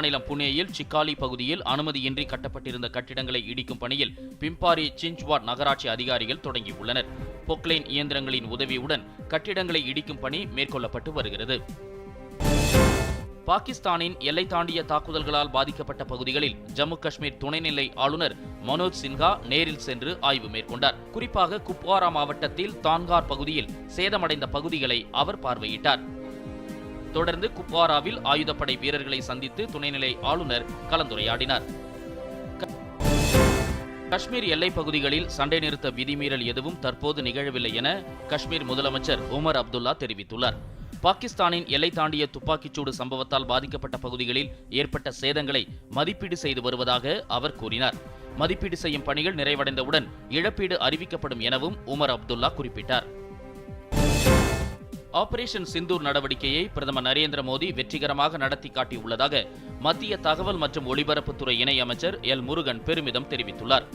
மாநிலம் புனேயில் சிக்காலி பகுதியில் அனுமதியின்றி கட்டப்பட்டிருந்த கட்டிடங்களை இடிக்கும் பணியில் பிம்பாரி சிஞ்ச்வாட் நகராட்சி அதிகாரிகள் தொடங்கியுள்ளனர். பொக்லைன் இயந்திரங்களின் உதவியுடன் கட்டிடங்களை இடிக்கும் பணி மேற்கொள்ளப்பட்டு வருகிறது. பாகிஸ்தானின் எல்லை தாண்டிய தாக்குதல்களால் பாதிக்கப்பட்ட பகுதிகளில் ஜம்மு காஷ்மீர் துணைநிலை ஆளுநர் மனோஜ் சின்ஹா நேரில் சென்று ஆய்வு மேற்கொண்டார். குறிப்பாக குப்வாரா மாவட்டத்தில் தான்கார் பகுதியில் சேதமடைந்த பகுதிகளை அவர் பார்வையிட்டார். தொடர்ந்து குப்வாராவில் ஆயுதப்படை வீரர்களை சந்தித்து துணைநிலை ஆளுநர் கலந்துரையாடினார். காஷ்மீர் எல்லைப் பகுதிகளில் சண்டை நிறுத்த விதிமீறல் எதுவும் தற்போது நிகழவில்லை என காஷ்மீர் முதலமைச்சர் உமர் அப்துல்லா தெரிவித்துள்ளார். பாகிஸ்தானின் எல்லை தாண்டிய துப்பாக்கிச்சூடு சம்பவத்தால் பாதிக்கப்பட்ட பகுதிகளில் ஏற்பட்ட சேதங்களை மதிப்பீடு செய்து வருவதாக அவர் கூறினார். மதிப்பீடு செய்யும் பணிகள் நிறைவடைந்தவுடன் இழப்பீடு அறிவிக்கப்படும் எனவும் உமர் அப்துல்லா குறிப்பிட்டார். ஆபரேஷன் சிந்தூர் நடவடிக்கையை பிரதமர் நரேந்திர மோடி வெற்றிகரமாக நடத்தி காட்டியுள்ளதாக மத்திய தகவல் மற்றும் ஒலிபரப்புத்துறை இணை அமைச்சர் எல் முருகன் பெருமிதம் தெரிவித்துள்ளார்.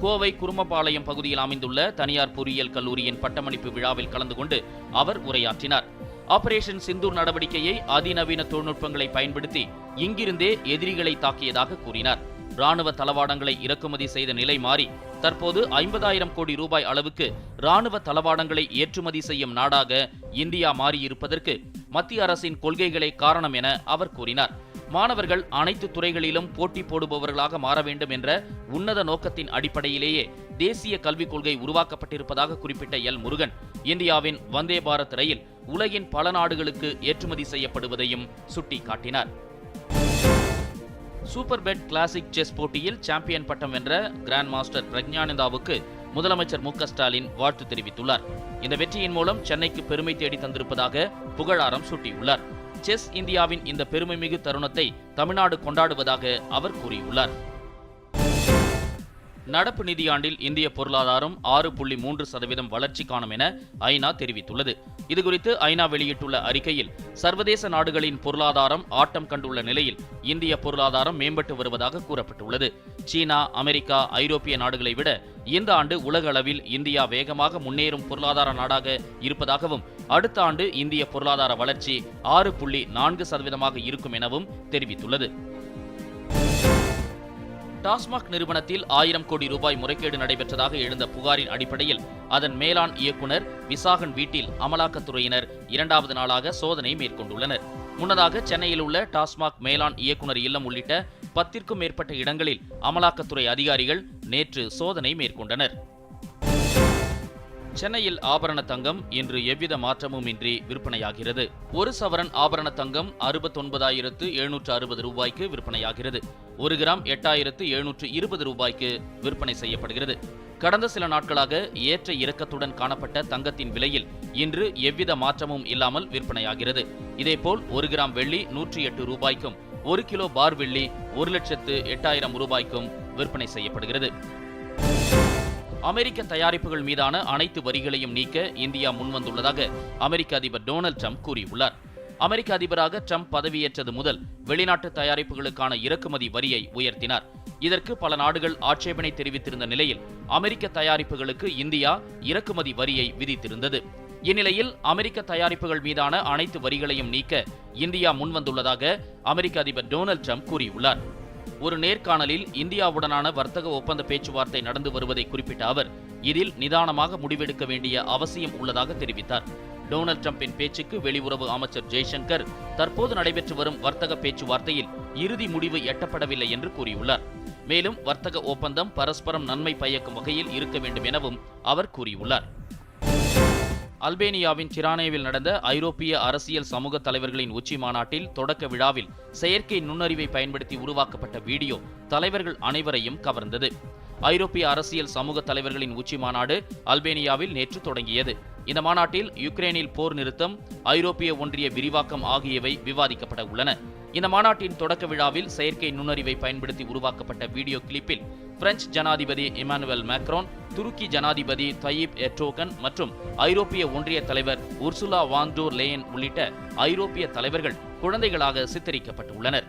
கோவை குருமபாளையம் பகுதியில் அமைந்துள்ள தனியார் பொறியியல் கல்லூரியின் பட்டமளிப்பு விழாவில் கலந்து கொண்டு அவர் உரையாற்றினார். ஆபரேஷன் சிந்தூர் நடவடிக்கையை அதிநவீன தொழில்நுட்பங்களை பயன்படுத்தி இங்கிருந்தே எதிரிகளை தாக்கியதாக கூறினார். ராணுவ தளவாடங்களை இறக்குமதி செய்த நிலை மாறி தற்போது ஐம்பதாயிரம் கோடி ரூபாய் அளவுக்கு ராணுவ தளவாடங்களை ஏற்றுமதி செய்யும் நாடாக இந்தியா மாறியிருப்பதற்கு மத்திய அரசின் கொள்கைகளே காரணம் என அவர் கூறினார். மாணவர்கள் அனைத்து துறைகளிலும் போட்டி போடுபவர்களாக மாற வேண்டும் என்ற உன்னத நோக்கத்தின் அடிப்படையிலேயே தேசிய கல்விக் கொள்கை உருவாக்கப்பட்டிருப்பதாக குறிப்பிட்ட எல். முருகன் இந்தியாவின் வந்தே பாரத் ரயில் உலகின் பல நாடுகளுக்கு ஏற்றுமதி செய்யப்படுவதையும் சுட்டிக்காட்டினார். சூப்பர் பெட் கிளாசிக் செஸ் போட்டியில் சாம்பியன் பட்டம் வென்ற கிராண்ட் மாஸ்டர் பிரக்ஞானந்தாவுக்கு முதலமைச்சர் மு ஸ்டாலின் வாழ்த்து தெரிவித்துள்ளார். இந்த வெற்றியின் மூலம் சென்னைக்கு பெருமை தேடி தந்திருப்பதாக புகழாரம் சூட்டியுள்ளார். செஸ் இந்தியாவின் இந்த பெருமைமிகு தருணத்தை தமிழ்நாடு கொண்டாடுவதாக அவர் கூறியுள்ளார். நடப்பு நிதியாண்டில் இந்திய பொருளாதாரம் ஆறு புள்ளி மூன்று சதவீதம் வளர்ச்சி காணும் என ஐநா தெரிவித்துள்ளது. இதுகுறித்து ஐநா வெளியிட்டுள்ள அறிக்கையில் சர்வதேச நாடுகளின் பொருளாதாரம் ஆட்டம் கண்டுள்ள நிலையில் இந்திய பொருளாதாரம் மேம்பட்டு வருவதாக கூறப்பட்டுள்ளது. சீனா அமெரிக்கா ஐரோப்பிய நாடுகளை விட இந்த ஆண்டு உலக அளவில் இந்தியா வேகமாக முன்னேறும் பொருளாதார நாடாக இருப்பதாகவும் அடுத்த ஆண்டு இந்திய பொருளாதார வளர்ச்சி ஆறு புள்ளி நான்கு சதவீதமாக இருக்கும் எனவும் தெரிவித்துள்ளது. டாஸ்மாக் நிறுவனத்தில் ஆயிரம் கோடி ரூபாய் முறைகேடு நடைபெற்றதாக எழுந்த புகாரின் அடிப்படையில் அதன் மேலாண் இயக்குனர் விசாகன் வீட்டில் அமலாக்கத்துறையினர் இரண்டாவது நாளாக சோதனை மேற்கொண்டுள்ளனர். முன்னதாக சென்னையில் உள்ள டாஸ்மாக் மேலாண் இயக்குனர் இல்லம் உள்ளிட்ட பத்திற்கும் மேற்பட்ட இடங்களில் அமலாக்கத்துறை அதிகாரிகள் நேற்று சோதனை மேற்கொண்டனர். சென்னையில் ஆபரண தங்கம் இன்று எவ்வித மாற்றமும் இன்றி விற்பனையாகிறது. ஒரு சவரன் ஆபரண தங்கம் அறுபத்தொன்பதாயிரத்து எழுநூற்று அறுபது ரூபாய்க்கு விற்பனையாகிறது. ஒரு கிராம் எட்டாயிரத்து எழுநூற்று இருபது ரூபாய்க்கு விற்பனை செய்யப்படுகிறது. கடந்த சில நாட்களாக ஏற்ற இறக்கத்துடன் காணப்பட்ட தங்கத்தின் விலையில் இன்று எவ்வித மாற்றமும் இல்லாமல் விற்பனையாகிறது. இதேபோல் ஒரு கிராம் வெள்ளி நூற்றி எட்டு ரூபாய்க்கும் ஒரு கிலோ பார் வெள்ளி ஒரு லட்சத்து எட்டாயிரம் ரூபாய்க்கும் விற்பனை செய்யப்படுகிறது. அமெரிக்க தயாரிப்புகள் மீதான அனைத்து வரிகளையும் நீக்க இந்தியா முன்வந்துள்ளதாக அமெரிக்க அதிபர் டொனால்ட் ட்ரம்ப் கூறியுள்ளார். அமெரிக்க அதிபராக ட்ரம்ப் பதவியேற்றது முதல் வெளிநாட்டு தயாரிப்புகளுக்கான இறக்குமதி வரியை உயர்த்தினார். இதற்கு பல நாடுகள் ஆட்சேபனை தெரிவித்திருந்த நிலையில் அமெரிக்க தயாரிப்புகளுக்கு இந்தியா இறக்குமதி வரியை விதித்திருந்தது. இந்நிலையில் அமெரிக்க தயாரிப்புகள் மீதான அனைத்து வரிகளையும் நீக்க இந்தியா முன்வந்துள்ளதாக அமெரிக்க அதிபர் டொனால்ட் ட்ரம்ப் கூறியுள்ளார். ஒரு நேர்காணலில் இந்தியாவுடனான வர்த்தக ஒப்பந்த பேச்சுவார்த்தை நடந்து வருவதை குறிப்பிட்ட அவர் இதில் நிதானமாக முடிவெடுக்க வேண்டிய அவசியம் உள்ளதாக தெரிவித்தார். டொனால்ட் ட்ரம்பின் பேச்சுக்கு வெளியுறவு அமைச்சர் ஜெய்சங்கர் தற்போது நடைபெற்று வரும் வர்த்தக பேச்சுவார்த்தையில் இறுதி முடிவு எட்டப்படவில்லை என்று கூறியுள்ளார். மேலும் வர்த்தக ஒப்பந்தம் பரஸ்பரம் நன்மை பயக்கும் வகையில் இருக்க வேண்டும் எனவும் அவர் கூறியுள்ளார். அல்பேனியாவின் டிரானேவில் நடந்த ஐரோப்பிய அரசியல் சமூக தலைவர்களின் உச்சி மாநாட்டில் தொடக்க விழாவில் செயற்கை நுண்ணறிவை பயன்படுத்தி உருவாக்கப்பட்ட வீடியோ தலைவர்கள் அனைவரையும் கவர்ந்தது. ஐரோப்பிய அரசியல் சமூக தலைவர்களின் உச்சி மாநாடு அல்பேனியாவில் நேற்று தொடங்கியது. இந்த மாநாட்டில் யுக்ரைனில் போர் நிறுத்தம் ஐரோப்பிய ஒன்றிய விரிவாக்கம் ஆகியவை விவாதிக்கப்பட உள்ளன. இந்த மாநாட்டின் தொடக்க விழாவில் செயற்கை நுண்ணறிவை பயன்படுத்தி உருவாக்கப்பட்ட வீடியோ கிளிப்பில் பிரெஞ்சு ஜனாதிபதி இமானுவேல் மேக்ரோன் துருக்கி ஜனாதிபதி தயீப் எர்டோகன் மற்றும் ஐரோப்பிய ஒன்றிய தலைவர் உர்சுலா வான்டோர் லேயன் உள்ளிட்ட ஐரோப்பிய தலைவர்கள் குழந்தைகளாக சித்தரிக்கப்பட்டுள்ளனர்